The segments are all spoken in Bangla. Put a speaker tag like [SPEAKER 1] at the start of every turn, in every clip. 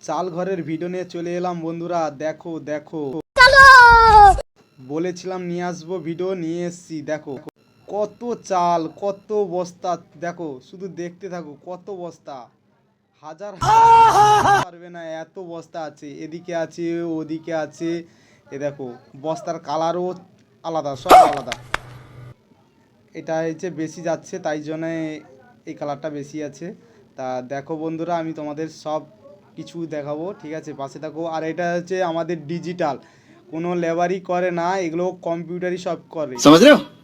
[SPEAKER 1] চাল ঘরের ভিডিও নিয়ে চলে এলাম, বন্ধুরা। দেখো দেখো। বলেছিলাম নিয়ে আসব ভিডিও, নিয়ে এসছি, দেখো। কত চাল, কত বস্তা, দেখো, শুধু দেখতে থাকো, কত বস্তা। হাজার পারবে না, এত বস্তা আছে। এদিকে আছে, ওদিকে আছে। এ দেখো, বস্তার কালারও আলাদা, সব আলাদা। এটা হচ্ছে বেশি যাচ্ছে, তাই জন্য এই কালারটা বেশি আছে। তা দেখো, বন্ধুরা, আমি তোমাদের সব কিছু দেখাবো ঠিক আছে? পাশে থাকো। আর এটা হচ্ছে আমাদের ডিজিটাল কোনো লেবারই করে না এগুলো কম্পিউটারই সব করে।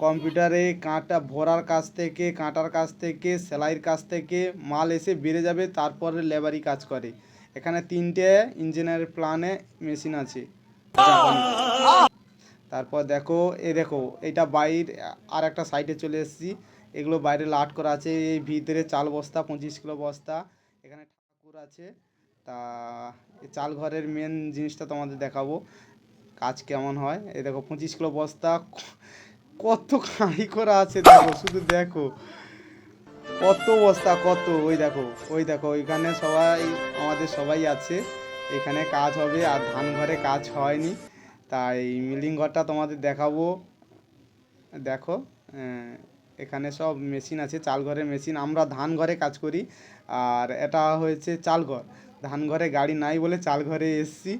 [SPEAKER 1] কম্পিউটারে কাঁটা ভরার কাজ থেকে কাঁটার কাজ থেকে সেলাইয়ের কাজ থেকে মাল এসে বেড়ে যাবে তারপরে লেবারই কাজ করে। এখানে তিনটে ইঞ্জিনিয়ার প্ল্যানে মেশিন আছে। তারপর দেখো এ দেখো এটা বাইর আর একটা সাইডে চলে এসেছি। এগুলো বাইরে লাট করা আছে এই ভিতরে চাল বস্তা পঁচিশ কিলো বস্তা। এখানে ঠাকুর আছে। তা চাল ঘরের মেন জিনিসটা তোমাদের দেখাবো। কাজ কেমন হয়? এই দেখো, পঁচিশ কিলো বস্তা, কত খাঁড়ি করা আছে দেখো, শুধু দেখো। কত বস্তা, কত, ওই দেখো ওই দেখো, ওইখানে সবাই, আমাদের সবাই আছে। এখানে কাজ হবে, আর ধান ঘরে কাজ হয়নি। তাই মিলিং ঘরটা তোমাদের দেখাবো। দেখো এখানে সব মেশিন আছে চাল ঘরের মেশিন। আমরা ধান ঘরে কাজ করি। আর এটা হয়েছে চাল ঘর ধান ঘরে গাড়ি নাই বলে চাল ঘরে এসছি।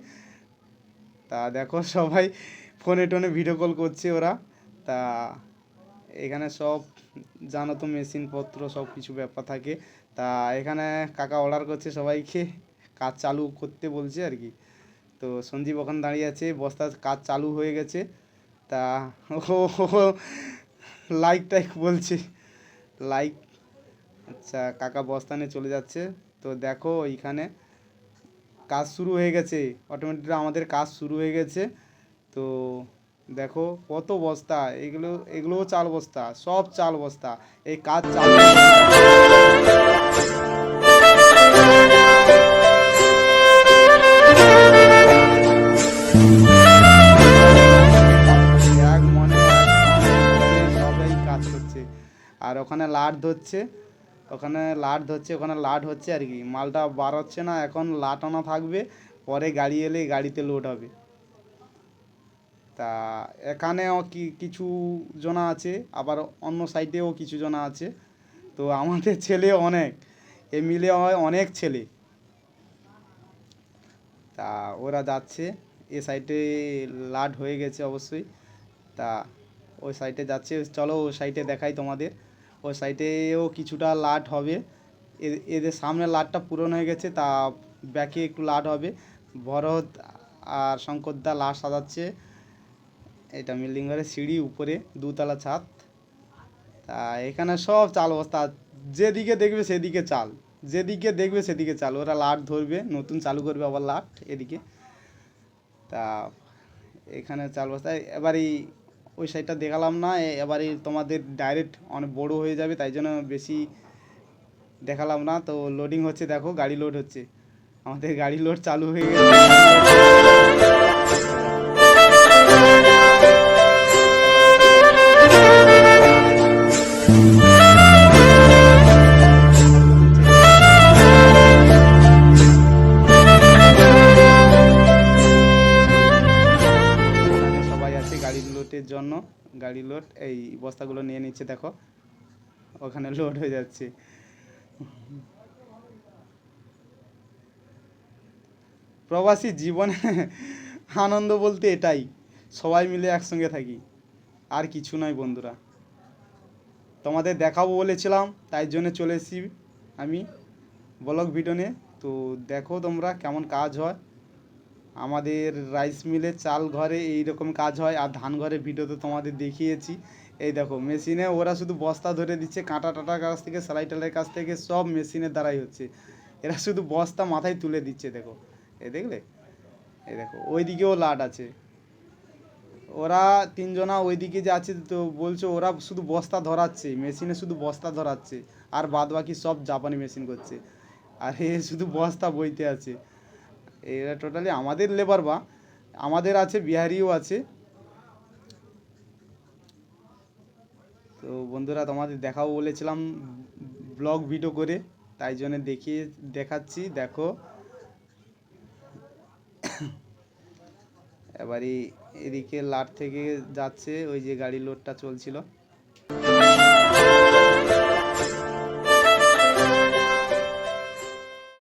[SPEAKER 1] তা দেখো সবাই ফোনে টোনে ভিডিও কল করছে ওরা। তা এখানে সব জানো তো মেশিনপত্র সব কিছু ব্যাপার থাকে। তা এখানে কাকা অর্ডার করছে সবাইকে। কাজ চালু করতে বলছে আর কি। তো সঞ্জীব ওখানে দাঁড়িয়ে আছে। বস্তার কাজ চালু হয়ে গেছে। তা ও লাইক টাইক বলছি। লাইক আচ্ছা কাকা বস্তা নিয়ে চলে যাচ্ছে। তো দেখো এইখানে কাজ শুরু হয়ে গেছে। অটোমেটিক আমাদের কাজ শুরু হয়ে গেছে। তো দেখো কত বস্তা। এগুলো, এগুলোও চাল বস্তা। সব চাল বস্তা। এই কাজ চালু ওখানে লাট ধরছে, ওখানে লাট ধরছে, ওখানে লাট হচ্ছে আর কি। মালটা বার হচ্ছে না, এখন লাট আনা থাকবে, পরে গাড়ি এলে গাড়িতে লোড হবে। তা এখানেও কি কিছু জনা আছে? আবার অন্য সাইডেও কিছু জনা আছে। তো আমাদের ছেলে অনেক এ মিলে হয় অনেক ছেলে। তা ওরা যাচ্ছে, এ সাইডে লাট হয়ে গেছে অবশ্যই। তা ওই সাইডে যাচ্ছে, চলো ওই সাইডে দেখাই তোমাদের। ওই সাইডেও কিছুটা লাট হবে। এদের সামনে লাটটা পূরণ হয়ে গেছে, তা ব্যাকে একটু লাট হবে। ভরত আর শঙ্করদা লাট সাজাচ্ছে। এটা বিল্ডিং ঘরের সিঁড়ি, উপরে দুতলা ছাদ। তা এখানে সব চাল বস্তা, যেদিকে দেখবে সেদিকে চাল। যেদিকে দেখবে সেদিকে চাল। ওরা লাট ধরবে, নতুন চালু করবে আবার লাট এদিকে। তা এখানে চাল বস্তা, এবারই ওই সাইডটা দেখালাম না এবারে তোমাদের ডাইরেক্ট অনেক বড় হয়ে যাবে, তাই জন্য বেশি দেখালাম না। তো লোডিং হচ্ছে, দেখো, গাড়ি লোড হচ্ছে। আমাদের গাড়ি লোড চালু হয়ে গেছে। গাড়ি লোড এই বস্তাগুলো নিয়ে নিচ্ছে, দেখো। ওখানে লোড হয়ে যাচ্ছে। প্রবাসী জীবনে, আনন্দ বলতে এটাই। সবাই মিলে একসঙ্গে থাকি। আর কিছু নয়, বন্ধুরা। তোমাদের দেখাবো বলেছিলাম, তাই জন্য চলে এসেছি আমি। ব্লগ ভিডিও নিয়ে। তো দেখো তোমরা কেমন কাজ হয়। আমাদের রাইস মিলে চাল ঘরে এই রকম কাজ হয় আর ধান ঘরে ভিডিওতে তোমাদের দেখিয়েছি। এই দেখো, মেশিনে ওরা শুধু বস্তা ধরে দিচ্ছে, কাঁটা টাটার কাছ থেকে, সেলাই টেলাইয়ের কাছ থেকে সব মেশিনের দ্বারাই হচ্ছে। এরা শুধু বস্তা মাথায় তুলে দিচ্ছে, দেখো। এই দেখলে? এই দেখো ওই দিকেও লাট আছে। ওরা তিনজনা ওইদিকে যে আছে তো বলছো ওরা শুধু বস্তা ধরাচ্ছে, মেশিনে শুধু বস্তা ধরাচ্ছে, আর বাদ বাকি সব জাপানি মেশিন করছে। আর এ শুধু বস্তা বইতে আছে। এরা টোটালি আমাদের লেবার বা, আমাদের আছে, বিহারিও আছে। তো বন্ধুরা, তোমাদের দেখাও বলেছিলাম ব্লগ ভিডিও করে, তাই জন্য দেখিয়ে, দেখাচ্ছি, দেখো। এবারে এদিকে লাট থেকে যাচ্ছে, ওই যে গাড়ি লোডটা চলছিল।